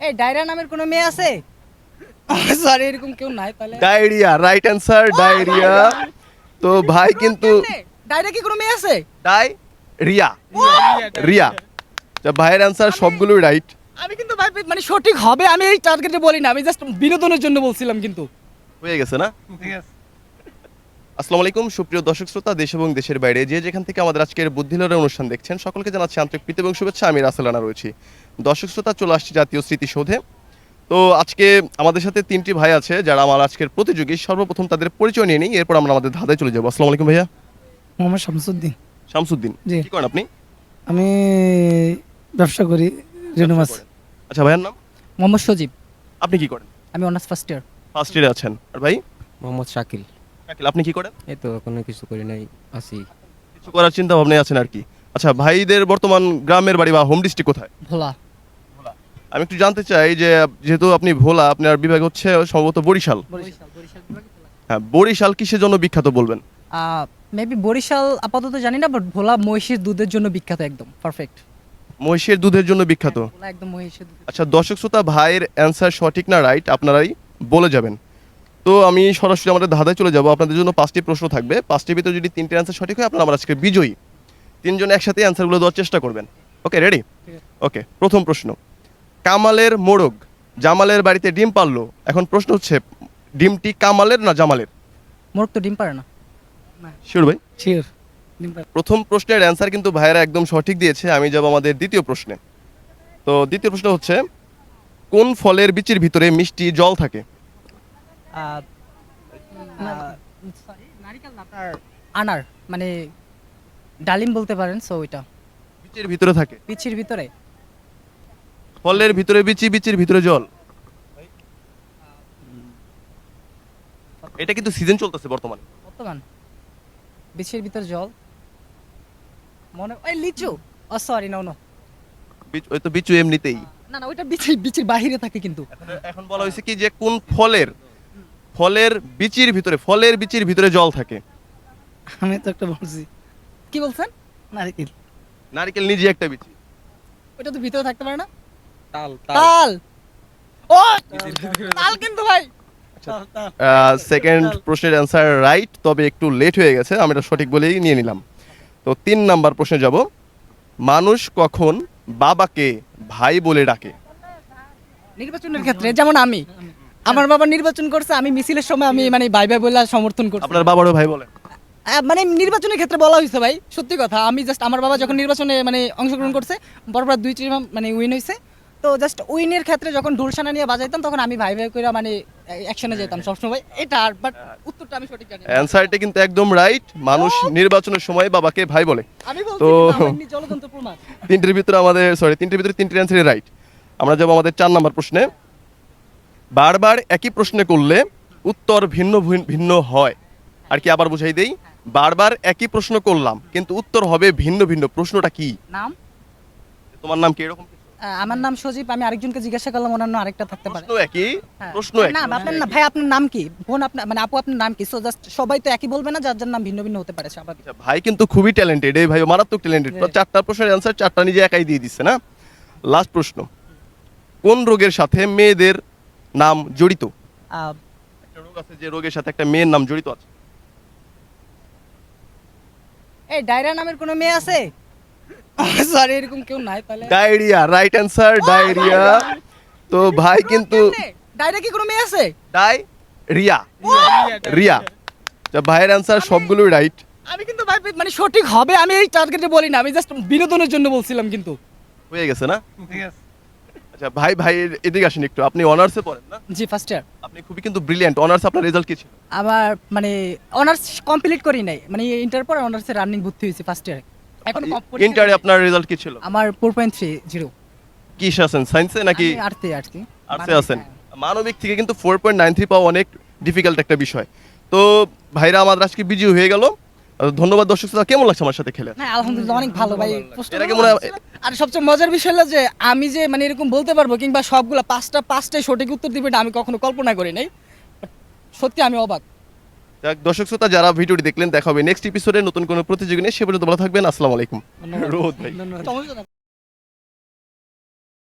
এই ডায়রা নামের কোনো মেয়ে আছে? সরি এরকম কেউ নাই তাহলে। Diarrhoea right answer diarrhoea. তো ভাই কিন্তু ডায়রা কি কোনো মেয়ে আছে? ডাই রিয়া রিয়া। তো ভাইয়ের অ্যান্সার সবগুলোই রাইট আমি কিন্তু ভাই মানে সঠিক হবে আমি এই টার্গেটে বলি না আমি জাস্ট বিনোদনের জন্য বলছিলাম কিন্তু। হয়ে গেছে না? আসসালামু আলাইকুম সুপ্রিয় দর্শক শ্রোতা দেশ এবং দেশের বাইরে যে যেখান থেকে আমাদের আজকের বুদ্ধিলরের অনুষ্ঠান দেখছেন সকলকে জানাচ্ছি আন্তরিক প্রীতি এবং শুভেচ্ছা। আমি রাসেলানা রয়েছি। দর্শক শ্রোতা চলে আসছি জাতীয় স্মৃতিসৌধে। তো আজকে আমাদের সাথে তিনটি ভাই আছে যারা আমার আজকের প্রতিযোগী। সর্বপ্রথম তাদের পরিচয় নিয়ে নিই এরপর আমরা আমাদের ধাঁধায় চলে যাব। আসসালামু আলাইকুম ভাইয়া। মোহাম্মদ শামসুদ্দিন। শামসুদ্দিন জি। কি করেন আপনি? আমি ব্যবসা করি রেনু মাছ। আচ্ছা ভাইয়ার নাম? মোহাম্মদ সজীব। আপনি কি করেন? আমি অনার্স ফার্স্ট ইয়ার। ফার্স্ট ইয়ারে আছেন। আর ভাই? মোহাম্মদ শাকিল। শাকিল, আপনি কি করেন? এই তো কোনো কিছু করি নাই আছি। কিছু করার চিন্তা ভাবনায় আছেন আর কি। আচ্ছা ভাইদের বর্তমান গ্রামের বাড়ি বা হোম ডিস্ট্রিক্ট কোথায়? ভোলা। আমি একটু জানতে চাই যে যেহেতু আপনি ভোলা আপনার বিভাগ হচ্ছে সম্ভবত বরিশাল। হ্যাঁ বরিশাল কিসের জন্য বিখ্যাত বলবেন? মেবি বরিশাল আপাতত জানি না বাট ভোলা মহিষের দুধের জন্য বিখ্যাত একদম পারফেক্ট মহিষের দুধের জন্য বিখ্যাত? একদম মহিষের দুধ আচ্ছা দর্শক শ্রোতা ভাইয়ের অ্যান্সার সঠিক না রাইট আপনারাই বলে যাবেন। তো আমি সরাসরি আমাদের ধাঁধায় চলে যাব। আপনাদের জন্য পাঁচটি প্রশ্ন থাকবে। পাঁচটির ভিতরে যদি তিনটে অ্যান্সার সঠিক হয় আপনারা আমার আজকে বিজয়ী। তিনজন একসাথে অ্যান্সারগুলো দেওয়ার চেষ্টা করবেন। ওকে রেডি ওকে প্রথম প্রশ্ন। কামালের মোড়ক। জামালের বাড়িতে ডিম পারল। এখন প্রশ্ন হচ্ছে ডিমটি কামালের না জামালের? মোরগ তো ডিম পারে না। শিওর ভাই? শিওর প্রথম প্রশ্নের অ্যান্সার কিন্তু ভাইয়েরা একদম সঠিক দিয়েছে আমি যাব আমাদের দ্বিতীয় প্রশ্নে। তো দ্বিতীয় প্রশ্ন হচ্ছে কোন ফলের বিচির ভিতরে মিষ্টি জল থাকে? আনার মানে ডালিম বলতে পারেন সো ওইটা। বিচির ভিতরে থাকে? পিছির ভিতরে? ফলের ভিতরে বিচি বিচির ভিতরে জল। এটা কিন্তু সিজন চলতেছে বর্তমানে। বর্তমান। বিছির ভিতর জল। মনে ওই লিচু। ও সরি নো নো ওই তো বিচু এমনিতেই। না না ওইটা বিচি বিচির বাহিরে থাকে কিন্তু। এখন বলা হয়েছে কি যে কোন ফলের ফলের বিচির ভিতরে ফলের বিচির ভিতরে জল থাকে। আমি তো একটা বলছি। কি বলছেন? নারিকেল। নারকেল নিজে একটা বিচি। ওইটা তো ভিতরে থাকতে পারে না। তাল তাল। ও তাল কিন্তু ভাই। সেকেন্ড প্রশ্নের অ্যান্সার রাইট তবে একটু লেট হয়ে গেছে আমি এটা সঠিক বলেই নিয়ে নিলাম। তো তিন নাম্বার প্রশ্নে যাব। মানুষ কখন বাবাকে ভাই বলে ডাকে? নির্বাচনের ক্ষেত্রে যেমন আমি। আমার বাবা নির্বাচন করছে আমি মিছিলের সময় আমি মানে ভাই ভাই বলে সমর্থন করছি। আপনার বাবারও ভাই বলে? মানে নির্বাচনের ক্ষেত্রে বলা হয়েছে ভাই সত্যি কথা। আমি জাস্ট আমার বাবা যখন নির্বাচনে মানে অংশগ্রহণ করছে বরবার দুই মানে উইন হয়েছে তো জাস্ট উইনের ক্ষেত্রে যখন ঢোলসানা নিয়ে বাজাইতাম তখন আমি ভাই ভাই করে মানে অ্যাকশনে যেতাম সবসময়। এটা আর বাট উত্তরটা আমি সঠিক জানি। অ্যান্সারটা কিন্তু একদম রাইট মানুষ নির্বাচনের সময় বাবাকে ভাই বলে। আমি বলছি তো- জলতন্ত্র প্রমাণ। তিনটের ভিতরে আমাদের সরি তিনটের ভিতরে তিনটে অ্যান্সারই রাইট আমরা যাব আমাদের চার নাম্বার প্রশ্নে। বারবার একই প্রশ্নে করলে উত্তর ভিন্ন ভিন্ন হয়। আর কি আবার বুঝাই দেই? বারবার একই প্রশ্ন করলাম কিন্তু উত্তর হবে ভিন্ন ভিন্ন। প্রশ্নটা কি? নাম? তোমার নাম কি? এরকম আমার নাম সজীব আমি আরেকজনকে জিজ্ঞাসা করলাম ওনার নাম আরেকটা থাকতে পারে। প্রশ্ন একই হ্যাঁ। প্রশ্ন না একই। আপনার না ভাই আপনার নাম কি? বোন আপনার মানে আপু আপনার নাম কি? সো জাস্ট সবাই তো একই বলবে না যার যার নাম ভিন্ন ভিন্ন হতে পারে স্বাভাবিক। আচ্ছা, ভাই কিন্তু খুবই ট্যালেন্টেড এই ভাই মারাত্মক ট্যালেন্টেড চারটা প্রশ্নের অ্যান্সার চারটা নিজে একাই দিয়ে দিচ্ছে না? লাস্ট প্রশ্ন। কোন রোগের সাথে মেয়েদের নাম জড়িত? একটা রোগ আছে যে রোগের সাথে একটা মেয়ের নাম জড়িত আছে। এই ডায়রা নামের কোনো মেয়ে আছে? সরি এরকম কেউ নাই তাহলে। Diarrhoea right answer diarrhoea. তো ভাই কিন্তু ডায়রা কি কোনো মেয়ে আছে? ডাই রিয়া রিয়া। তো ভাইয়ের অ্যান্সার সবগুলোই রাইট আমি কিন্তু ভাই মানে সঠিক হবে আমি এই টার্গেটে বলি না আমি জাস্ট বিনোদনের জন্য বলছিলাম কিন্তু। হয়ে গেছে না? আচ্ছা ভাই ভাই এদিকে আসেন একটু আপনি অনার্সে পড়েন না? জি ফার্স্ট ইয়ার আপনি খুবই কিন্তু ব্রিলিয়ান্ট অনার্স আপনার রেজাল্ট কি ছিল? আমার মানে অনার্স কমপ্লিট করি নাই মানে ইন্টার পর অনার্সে রানিং ভর্তি হয়েছি ফার্স্ট ইয়ারে এখন ইন্টারে আপনার রেজাল্ট কি ছিল? আমার ফোর পয়েন্ট থ্রি জিরো কি আছেন? সায়েন্সে নাকি আর্টসে আছেন। মানবিক থেকে কিন্তু ফোর পয়েন্ট নাইন থ্রি পাওয়া অনেক ডিফিকাল্ট একটা বিষয়। তো ভাইরা আমাদের আজকে বিজি হয়ে গেল। ধন্যবাদ দর্শক শ্রোতা। কেমন লাগছে আমার সাথে খেলে? হ্যাঁ আলহামদুলিল্লাহ অনেক ভালো ভাই। আর সবচেয়ে মজার বিষয় হলো যে আমি যে মানে এরকম বলতে পারব কিংবা সবগুলা পাঁচটা পাঁচটাই সঠিক উত্তর দিবে এটা আমি কখনো কল্পনা করি নাই। সত্যি আমি অবাক। দর্শক শ্রোতা যারা ভিডিওটি দেখলেন দেখাবে নেক্সট এপিসোডে নতুন কোনো প্রতিযোগী নিয়ে সে পর্যন্ত ভালো থাকবেন। আসসালামু আলাইকুম। রোদ ভাই।